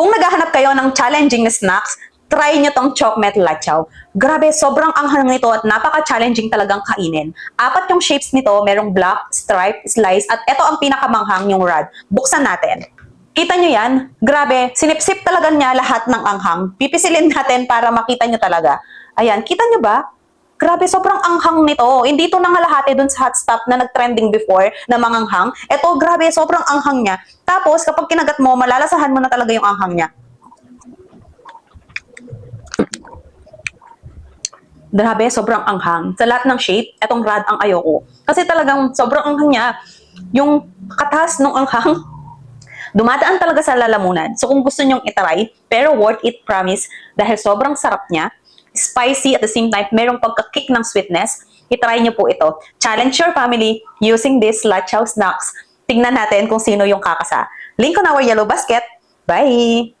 Kung naghahanap kayo ng challenging na snacks, try nyo tong chocolate lachaw. Grabe, sobrang anghang nito at napaka-challenging talagang kainin. Apat yung shapes nito, merong block, stripe, slice, at ito ang pinakamanghang yung rod. Buksan natin. Kita nyo yan? Grabe, sinipsip talaga niya lahat ng anghang. Pipisilin natin para makita nyo talaga. Ayan, kita nyo ba? Grabe, sobrang anghang nito. Hindi ito nangalahati dun sa hot stuff na nag-trending before na manganghang. Ito, grabe, sobrang anghang niya. Tapos, kapag kinagat mo, malalasahan mo na talaga yung anghang niya. Grabe, sobrang anghang. Sa lahat ng shape, etong rad ang ayoko. Kasi talagang sobrang anghang niya. Yung katas ng anghang, dumadaan talaga sa lalamunan. So kung gusto nyong itry, pero worth it promise dahil sobrang sarap niya, spicy at the same time, merong pagka-kick ng sweetness, itry nyo po ito. Challenge your family using this Lachow snacks. Tingnan natin kung sino yung kakasa. Link ko na our yellow basket. Bye!